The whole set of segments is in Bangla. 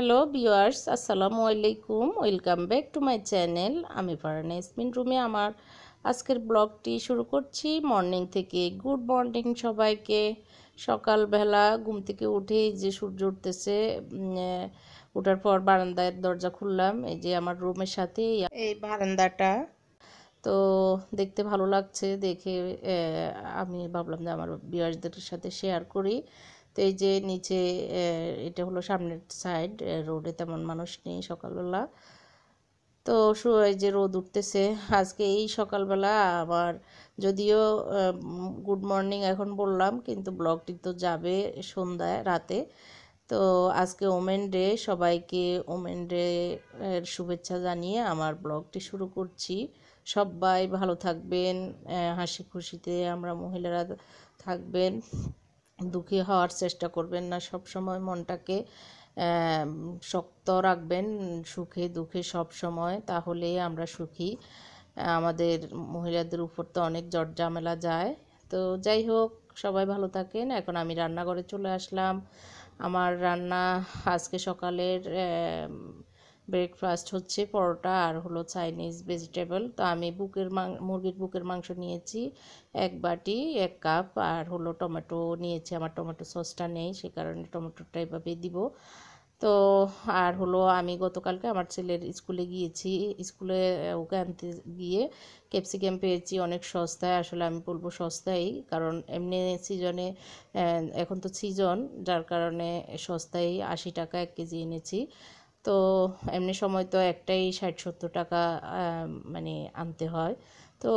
হ্যালো ভিউয়ার্স আসসালামু আলাইকুম welcome back to my channel আমি ফারানা ইসমিন রুমে আমার আজকের ব্লগটি শুরু করছি। মর্নিং থেকে গুড মর্নিং সবাইকে। সকালবেলা ঘুম থেকে উঠে যে সূর্য উঠতেছে ওঠার পর বারান্দার দরজা খুললাম। এই যে আমার রুমের সাথে এই বারান্দাটা। তো দেখতে ভালো লাগছে। দেখে আমি ভাবলাম যে আমার বিয়ার্সদের সাথে শেয়ার করি। তো এই যে নিচে এটা হলো সামনের সাইড রোডে তেমন মানুষ নেই সকালবেলা। তো এই যে রোদ উঠতেছে, আজকে এই সকালবেলা আবার যদিও গুড মর্নিং এখন বললাম, কিন্তু ব্লগটি তো যাবে সন্ধ্যায়, রাতে। তো আজকে ওমেন ডে, সবাইকে ওমেন ডে এর শুভেচ্ছা জানিয়ে আমার ব্লগটি শুরু করছি। সবাই ভালো থাকবেন হাসি খুশিতে আমরা মহিলারা থাকবেন। দুঃখী হওয়ার চেষ্টা করবেন না। সব সময় মনটাকে শক্ত রাখবেন, সুখে দুঃখে সব সময় তাহলে আমরা সুখী। আমাদের মহিলাদের উপর তো অনেক জট যায়। তো যাই হোক, সবাই ভালো থাকেন। এখন আমি রান্নাঘরে চলে আসলাম। আমার রান্না আজকে সকালের ব্রেকফাস্ট হচ্ছে পরোটা আর হলো চাইনিজ ভেজিটেবল তো আমি বুকের মুরগির বুকের মাংস নিয়েছি, এক বাটি, এক কাপ আর হলো টমেটো নিয়েছি। আমার টমেটো সসটা নেই, সে কারণে টমেটোটা এভাবে দিব। তো আর হলো আমি গতকালকে আমার ছেলের স্কুলে গিয়েছি, স্কুলে ওকে আনতে গিয়ে ক্যাপসিকাম পেয়েছি অনেক সস্তায়। আসলে আমি বলব সস্তায় কারণ এমনি সিজনে এখন তো সিজন যার কারণে সস্তায় আশি টাকা এক কেজি এনেছি। তো এমনি সময় তো একটাই ষাট সত্তর টাকা মানে আনতে হয়। তো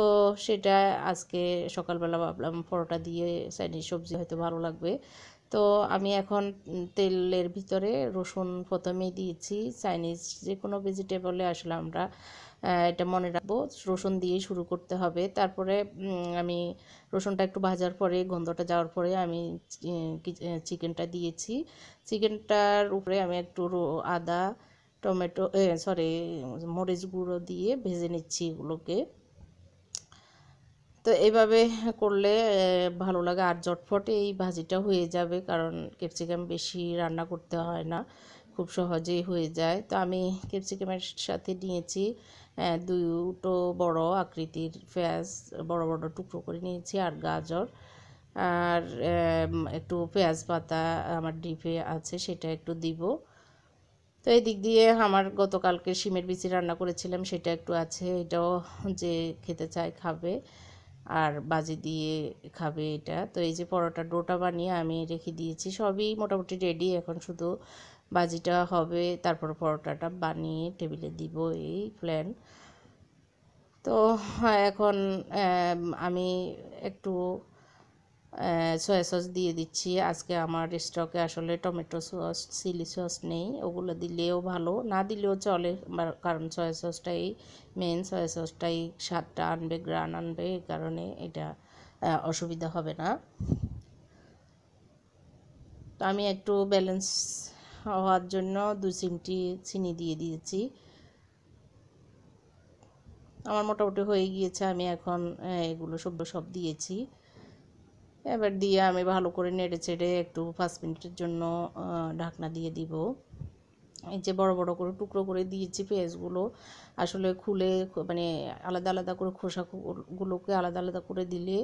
সেটা আজকে সকালবেলা ভাবলাম পরোটা দিয়ে চাইনিজ সবজি হয়তো ভালো লাগবে। তো আমি এখন তেলের ভিতরে রসুন প্রথমেই দিয়েছি। চাইনিজ যে কোনো ভেজিটেবলে আসলে আমরা এটা মনে রাখব, রসুন দিয়ে শুরু করতে হবে। তারপরে আমি রসুনটা একটু ভাজার পরে, গন্ধটা যাওয়ার পরে আমি চিকেনটা দিয়েছি। চিকেনটার উপরে আমি একটু আদা, টমেটো সরি মরিচ গুঁড়ো দিয়ে ভেজে নিচ্ছি এগুলোকে। তো এইভাবে করলে ভালো লাগে। আর জটফটে এই ভাজিটা হয়ে যাবে, কারণ ক্যাপসিকাম বেশি রান্না করতে হয় না। খুব সহজেই হয়ে যায়। তো আমি ক্যাপসিকামের সাথে নিয়েছি। দুটো বড় আকৃতির পেঁয়াজ বড় বড় টুকরো করে নিয়েছি, আর গাজর। আর একটু পেঁয়াজ পাতা আমার ডিপে আছে, সেটা একটু দিব। তো এই দিক দিয়ে আমার গতকালকে শিমের বিচি রান্না করেছিলাম, সেটা একটু আছে, এটাও যে খেতে চায় খাবে, আর বাজি দিয়ে খাবে এটা। তো এই যে পরোটা, ডোটা বানিয়ে আমি রেখে দিয়েছি, সবই মোটামুটি রেডি এখন শুধু বাজিটা হবে, তারপর পরোটাটা বানিয়ে টেবিলে দিব এই প্ল্যান তো, এখন আমি একটু সয়া সস দিয়ে দিচ্ছি। আজকে আমার স্টকে আসলে টমেটো সস চিলি সস নেই। ওগুলো দিলেও ভালো। না দিলেও চলে কারণ সয়া সসটাই মেন সয়া সসটাই স্বাদটা আনবে গ্রান আনবে, এই কারণে এটা অসুবিধা হবে না। তো আমি একটু ব্যালেন্স হওয়ার জন্য দু চিমটি চিনি দিয়ে দিয়েছি। আমার মোটামুটি হয়ে গিয়েছে, আমি এখন এগুলো সব সব দিয়েছি। এবার দিয়ে আমি ভালো করে নেড়ে চেড়ে একটু পাঁচ মিনিটের জন্য ঢাকনা দিয়ে দিব। এই যে বড় বড় করে টুকরো করে দিয়েছি পেঁয়াজগুলো, আসলে খুলে মানে আলাদা আলাদা করে খোসাগুলোকে আলাদা আলাদা করে দিলে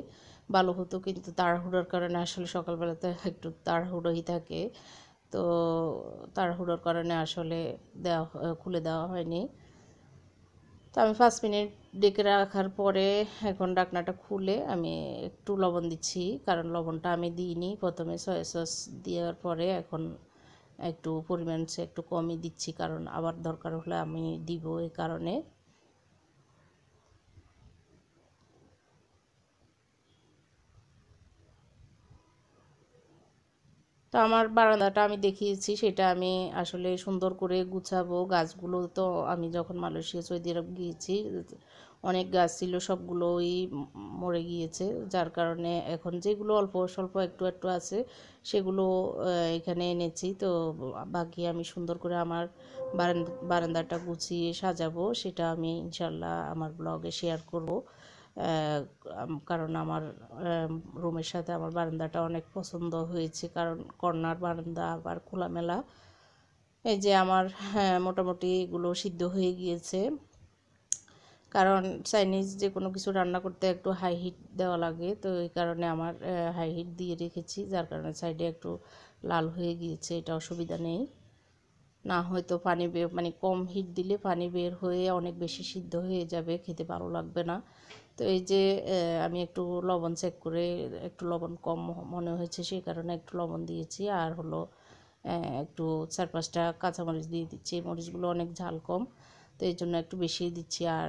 ভালো হতো, কিন্তু তাড়াহুড়োর কারণে আসলে সকালবেলাতে একটু তাড়াহুড়োই থাকে। তো তাড়াহুড়োর কারণে আসলে দেওয়া খুলে দেওয়া হয়নি। তো আমি পাঁচ মিনিট ডেকে রাখার পরে এখন ডাকনাটা খুলে আমি একটু লবণ দিচ্ছি, কারণ লবণটা আমি দিইনি। প্রথমে সয়া সস দেওয়ার পরে এখন একটু পরিমাণ একটু কমই দিচ্ছি, কারণ আবার দরকার হলে আমি দিব এই কারণে। তো আমার বারান্দাটা আমি দেখিয়েছি, সেটা আমি আসলে সুন্দর করে গুছাবো। গাছগুলো তো আমি যখন মালয়েশিয়া, সৌদি আরব গিয়েছি, অনেক গাছ ছিল, সবগুলোই মরে গিয়েছে। যার কারণে এখন যেগুলো অল্প, স্বল্প একটু একটু আছে, সেগুলো এখানে এনেছি। তো বাকি আমি সুন্দর করে আমার বারান্দাটা গুছিয়ে সাজাবো, সেটা আমি ইনশাল্লাহ আমার ব্লগে শেয়ার করব। কারণ আমার রুমের সাথে আমার বারান্দাটা অনেক পছন্দ হয়েছে। কারণ কর্নার বারান্দা আবার খোলামেলা। এই যে আমার হ্যাঁ মোটামুটি এগুলো সিদ্ধ হয়ে গিয়েছে। কারণ চাইনিজ যে কোনো কিছু রান্না করতে একটু হাই হিট দেওয়া লাগে। তো এই কারণে আমার হাই হিট দিয়ে রেখেছি। যার কারণে সাইডে একটু লাল হয়ে গিয়েছে। এটা অসুবিধা নেই। না হয়তো পানি বের মানে কম হিট দিলে পানি বের হয়ে অনেক বেশি সিদ্ধ হয়ে যাবে। খেতে ভালো লাগবে না। তো এই যে আমি একটু লবণ চেক করে একটু লবণ কম মনে হয়েছে সেই কারণে একটু লবণ দিয়েছি। আর হলো একটু চার পাঁচটা কাঁচামরিচ দিয়ে দিচ্ছি। মরিচগুলো অনেক ঝাল কম তো এই জন্য একটু বেশি দিচ্ছি। আর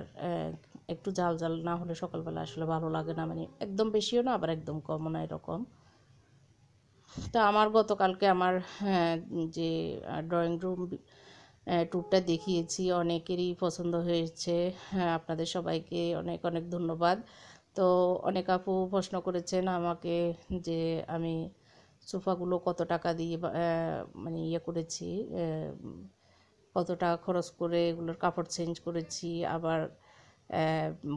একটু ঝাল জাল না হলে সকালবেলা আসলে ভালো লাগে না। মানে একদম বেশিও না আবার একদম কমও না এরকম। তা আমার গতকালকে আমার হ্যাঁ, যে ড্রয়িং রুম ট্যুরটা দেখিয়েছি, অনেকেরই পছন্দ হয়েছে। হ্যাঁ আপনাদের সবাইকে অনেক অনেক ধন্যবাদ। তো অনেক আপু প্রশ্ন করেছেন আমাকে যে আমি সোফাগুলো কত টাকা দিয়ে মানে ইয়ে করেছি কত টাকা খরচ করে এগুলোর কাপড় চেঞ্জ করেছি। আবার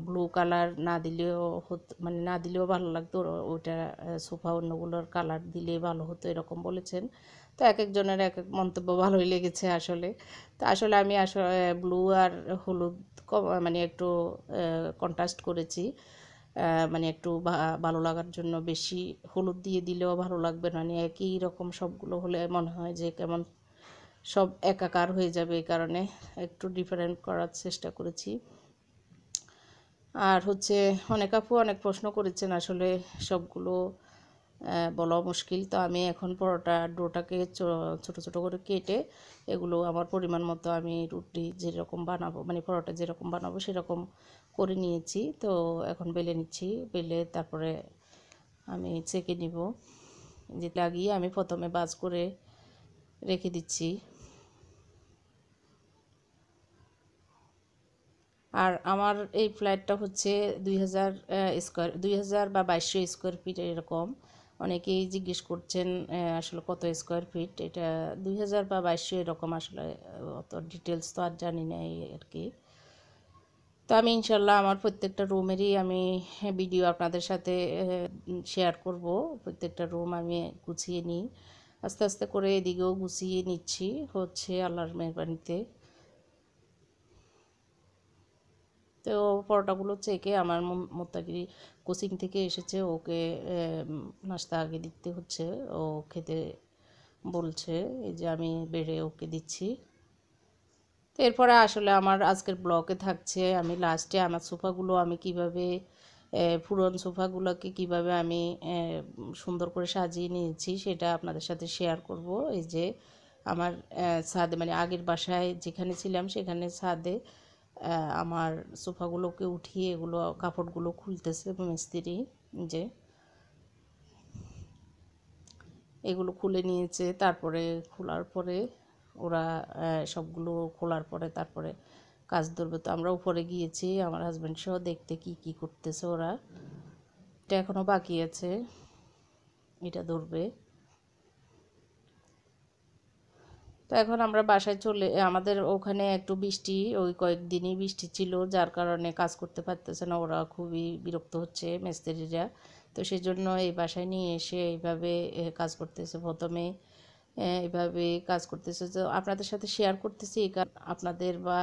ব্লু কালার না দিলেও হতো মানে না দিলেও ভালো লাগতো ওইটা সোফা অন্যগুলোর কালার দিলে ভালো হতো, এরকম বলেছেন। তো এক একজনের এক এক মন্তব্য ভালোই লেগেছে আসলে। তো আসলে আমি আসলে ব্লু আর হলুদ মানে একটু কন্ট্রাস্ট করেছি। মানে একটু ভালো লাগার জন্য বেশি হলুদ দিয়ে দিলেও ভালো লাগবে না। মানে একই রকম সবগুলো হলে মনে হয় যে কেমন সব একাকার হয়ে যাবে এই কারণে একটু ডিফারেন্ট করার চেষ্টা করেছি। আর হচ্ছে অনেক আপু অনেক প্রশ্ন করেছেন আসলে সবগুলো বলা মুশকিল। তো আমি এখন পরোটা ডোটাকে ছোট ছোট করে কেটে এগুলো আমার পরিমাণ মতো আমি রুটি যেরকম বানাবো মানে পরোটা যেরকম বানাবো সেরকম করে নিয়েছি। তো এখন বেলে নিচ্ছি, বেলে তারপরে আমি চেকে নিব। যে লাগিয়ে আমি প্রথমে বাজ করে রেখে দিচ্ছি। আর আমার এই ফ্ল্যাটটা হচ্ছে দুই হাজার স্কোয়ার দুই হাজার বা বাইশশো স্কোয়ার ফিট এরকম। অনেকেই জিজ্ঞেস করছেন আসলে কত স্কোয়ার ফিট এটা দুই হাজার বা বাইশশো এরকম আসলে অত ডিটেলস তো আর জানি না আর কি। তো আমি ইনশাল্লাহ আমার প্রত্যেকটা রুমেরই আমি ভিডিও আপনাদের সাথে শেয়ার করব। প্রত্যেকটা রুম আমি গুছিয়ে নিই। আস্তে আস্তে করে এদিকেও গুছিয়ে নিচ্ছি হচ্ছে আল্লাহর মেহরবানিতে। তো পরোটাগুলো চেকে আমার মোত্তাগিরি কোচিং থেকে এসেছে, ওকে নাস্তা আগে দিতে হচ্ছে, ও খেতে বলছে, এই যে আমি বেড়ে ওকে দিচ্ছি। তো এরপরে আসলে আমার আজকের ব্লকে থাকছে, আমি লাস্টে আমার সোফাগুলো আমি কীভাবে পুরন সোফাগুলোকে কীভাবে আমি সুন্দর করে সাজিয়ে নিয়েছি সেটা আপনাদের সাথে শেয়ার করব। এই যে আমার ছাদে মানে আগের বাসায় যেখানে ছিলাম সেখানে ছাদে আমার সোফাগুলোকে উঠিয়ে এগুলো, কাপড়গুলো খুলতেছে মিস্ত্রি যে এগুলো খুলে নিয়েছে, তারপরে খোলার পরে ওরা সবগুলো খোলার পরে তারপরে কাজ ধরবে। তো আমরা উপরে গিয়েছি, আমার হাজব্যান্ড সহ দেখতে কি কি করতেছে ওরা। এটা এখনও বাকি আছে, এটা ধরবে। তো এখন আমরা বাসায় চলে, আমাদের ওখানে একটু বৃষ্টি, ওই কয়েকদিনই বৃষ্টি ছিল, যার কারণে কাজ করতে পারতেছে না। ওরা খুবই বিরক্ত হচ্ছে মিস্ত্রিরা। তো সেই জন্য এই বাসায় নিয়ে এসে এইভাবে কাজ করতেছে। প্রথমে এইভাবে কাজ করতেছে। তো আপনাদের সাথে শেয়ার করতেছি আপনাদের বা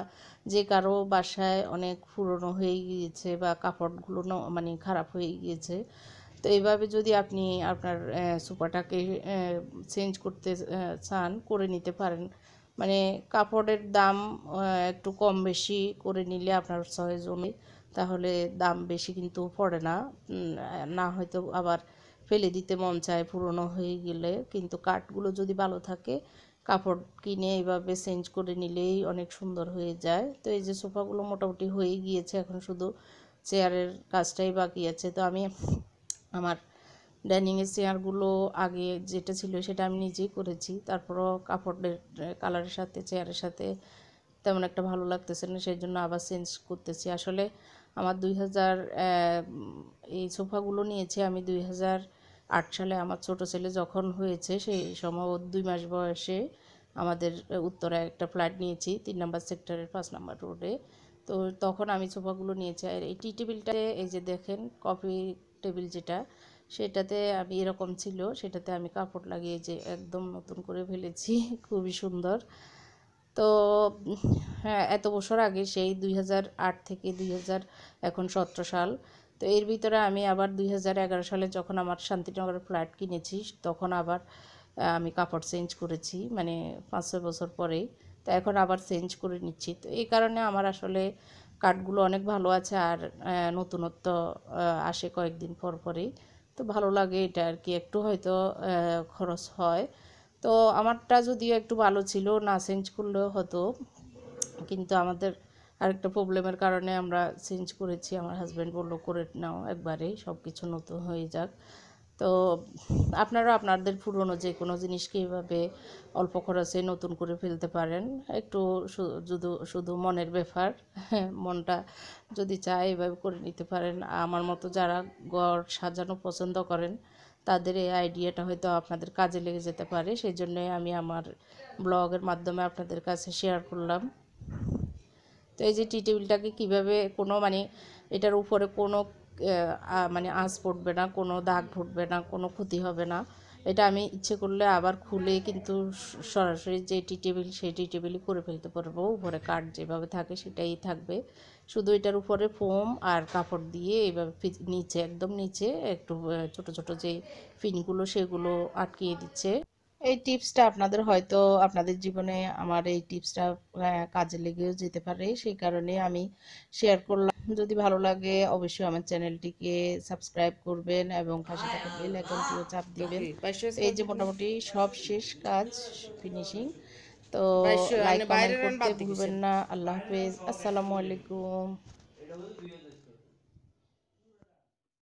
যে কারও বাসায় অনেক পুরনো হয়ে গিয়েছে বা কাপড়গুলো মানে খারাপ হয়ে গিয়েছে তো এইভাবে যদি আপনি আপনার সোফাটাকে চেঞ্জ করতে চান, করে নিতে পারেন। মানে কাপড়ের দাম একটু কম বেশি করে নিলে আপনার ছয় জমে, তাহলে দাম বেশি কিন্তু পড়ে না। না হয়তো আবার ফেলে দিতে মন চায় পুরনো হয়ে গেলে, কিন্তু কাঠগুলো যদি ভালো থাকে, কাপড় কিনে এইভাবে চেঞ্জ করে নিলেই অনেক সুন্দর হয়ে যায়। তো এই যে সোফাগুলো মোটামুটি হয়ে গিয়েছে, এখন শুধু চেয়ারের কাজটাই বাকি আছে। তো আমি আমার ডাইনিংয়ের চেয়ারগুলো আগে যেটা ছিল সেটা আমি নিজেই করেছি। তারপরও কাপড়ের কালারের সাথে চেয়ারের সাথে তেমন একটা ভালো লাগতেছে না সেই জন্য আবার চেঞ্জ করতেছি। আসলে আমার দুই হাজার এই সোফাগুলো নিয়েছি আমি দুই হাজার আট সালে আমার ছোট ছেলে যখন হয়েছে সেই সময় দুই মাস বয়সে আমাদের উত্তরায় একটা ফ্ল্যাট নিয়েছি, তিন নম্বর সেক্টরের পাঁচ নম্বর রোডে তো তখন আমি সোফাগুলো নিয়েছি। আর এই টি টেবিলটাতে এই যে দেখেন কফি টেবিল যেটা, সেটাতে আমি এরকম ছিল, সেটাতে আমি কাপড় লাগিয়ে যে একদম নতুন করে ফেলেছি, খুবই সুন্দর। তো হ্যাঁ এত বছর আগে সেই দুই থেকে দুই এখন সতেরো সাল, তো এর ভিতরে আমি আবার দুই হাজার এগারো সালে যখন আমার শান্তিনগরের ফ্ল্যাট কিনেছি, তখন আবার আমি কাপড় চেঞ্জ করেছি মানে পাঁচ ছয় বছর পরেই, তো এখন আবার চেঞ্জ করে নিচ্ছি। তো এই কারণে আমার আসলে কাঠগুলো অনেক ভালো আছে আর নতুনত্ব আসে কয়েকদিন পর পরেই। তো ভালো লাগে এটা আর কি, একটু হয়তো খরচ হয়। তো আমারটা যদিও একটু ভালো ছিল, না চেঞ্জ করলেও হতো। কিন্তু আমাদের আরেকটা প্রবলেমের কারণে আমরা চেঞ্জ করেছি। আমার হাজব্যান্ড বলল, করে নাও একবারেই সব কিছু নতুন হয়ে যাক। তো আপনারা আপনাদের পুরনো যে কোনো জিনিসকে এইভাবে অল্প খরচে নতুন করে ফেলতে পারেন। একটু শুধু শুধু মনের ব্যাপার, মনটা যদি চায় এভাবে করে নিতে পারেন। আমার মতো যারা ঘর সাজানো পছন্দ করেন, তাদের এই আইডিয়াটা হয়তো আপনাদের কাজে লেগে যেতে পারে। সেই জন্যই আমি আমার ব্লগের মাধ্যমে আপনাদের কাছে শেয়ার করলাম। তো এই যে টি টেবিলটাকে কীভাবে কোনো মানে এটার উপরে কোনো মানে আঁচ পড়বে না, কোনো দাগ ফুটবে না, কোনো ক্ষতি হবে না। এটা আমি ইচ্ছে করলে আবার খুলে কিন্তু সরাসরি যে টি টেবিল সেই টি টেবিলই করে ফেলতে পারব। উপরে কাঠ যেভাবে থাকে সেটাই থাকবে। শুধু এটার উপরে ফোম আর কাপড় দিয়ে এইভাবে নিচে, একদম নিচে একটু ছোট ছোট যে ফিনগুলো সেগুলো আটকিয়ে দিচ্ছে। এই টিপসটা আপনাদের হয়তো আপনাদের জীবনে আমার এই টিপসটা কাজে লেগেও যেতে পারে। সেই কারণে আমি শেয়ার করলাম। যদি ভালো লাগে অবশ্যই আমার চ্যানেলটিকে সাবস্ক্রাইব করবেন এবং পাশে থাকা বেল আইকনটিও চাপ দিবেন। এই যে মোটামুটি সব শেষ কাজ ফিনিশিং তো লাইক কমেন্ট করতে ভুলবেন না। আল্লাহ হাফেজ। আসসালামু আলাইকুম।